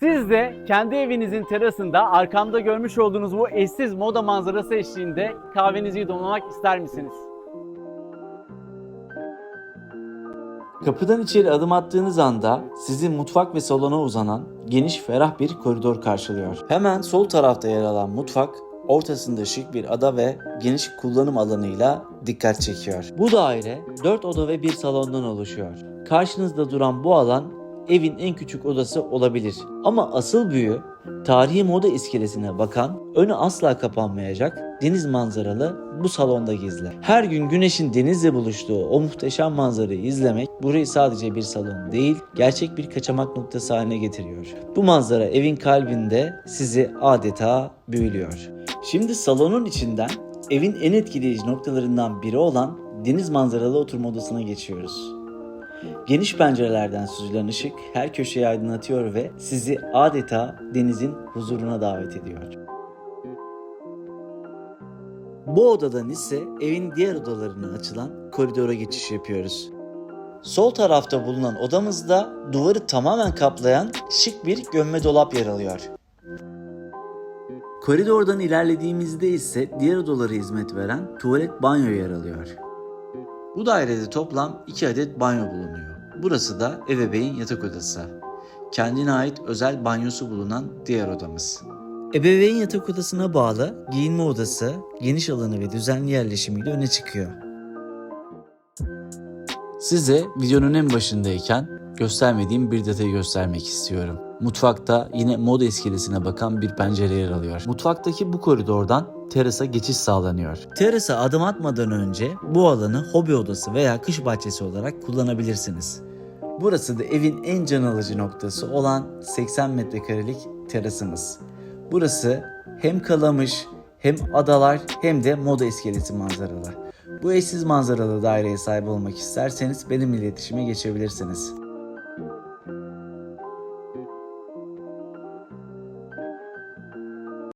Siz de kendi evinizin terasında arkamda görmüş olduğunuz bu eşsiz moda manzarası eşliğinde kahvenizi yudumlamak ister misiniz? Kapıdan içeri adım attığınız anda sizi mutfak ve salona uzanan geniş ferah bir koridor karşılıyor. Hemen sol tarafta yer alan mutfak ortasında şık bir ada ve geniş kullanım alanıyla dikkat çekiyor. Bu daire 4 oda ve bir salondan oluşuyor. Karşınızda duran bu alan evin en küçük odası olabilir. Ama asıl büyü tarihi moda iskelesine bakan, önü asla kapanmayacak deniz manzaralı bu salonda gizli. Her gün güneşin denizle buluştuğu o muhteşem manzarayı izlemek burayı sadece bir salon değil, gerçek bir kaçamak noktası haline getiriyor. Bu manzara evin kalbinde sizi adeta büyülüyor. Şimdi salonun içinden evin en etkileyici noktalarından biri olan deniz manzaralı oturma odasına geçiyoruz. Geniş pencerelerden süzülen ışık her köşeyi aydınlatıyor ve sizi adeta denizin huzuruna davet ediyor. Bu odadan ise evin diğer odalarına açılan koridora geçiş yapıyoruz. Sol tarafta bulunan odamızda duvarı tamamen kaplayan şık bir gömme dolap yer alıyor. Koridordan ilerlediğimizde ise diğer odalara hizmet veren tuvalet banyo yer alıyor. Bu dairede toplam 2 adet banyo bulunuyor. Burası da ebeveyn yatak odası. Kendine ait özel banyosu bulunan diğer odamız. Ebeveyn yatak odasına bağlı giyinme odası geniş alanı ve düzenli yerleşimiyle öne çıkıyor. Size videonun en başındayken göstermediğim bir detayı göstermek istiyorum. Mutfakta yine moda iskelesine bakan bir pencere yer alıyor. Mutfaktaki bu koridordan terasa geçiş sağlanıyor. Terasa adım atmadan önce bu alanı hobi odası veya kış bahçesi olarak kullanabilirsiniz. Burası da evin en can alıcı noktası olan 80 metrekarelik terasımız. Burası hem kalamış hem adalar hem de moda iskelesi manzaralı. Bu eşsiz manzaralı daireye sahip olmak isterseniz benimle iletişime geçebilirsiniz.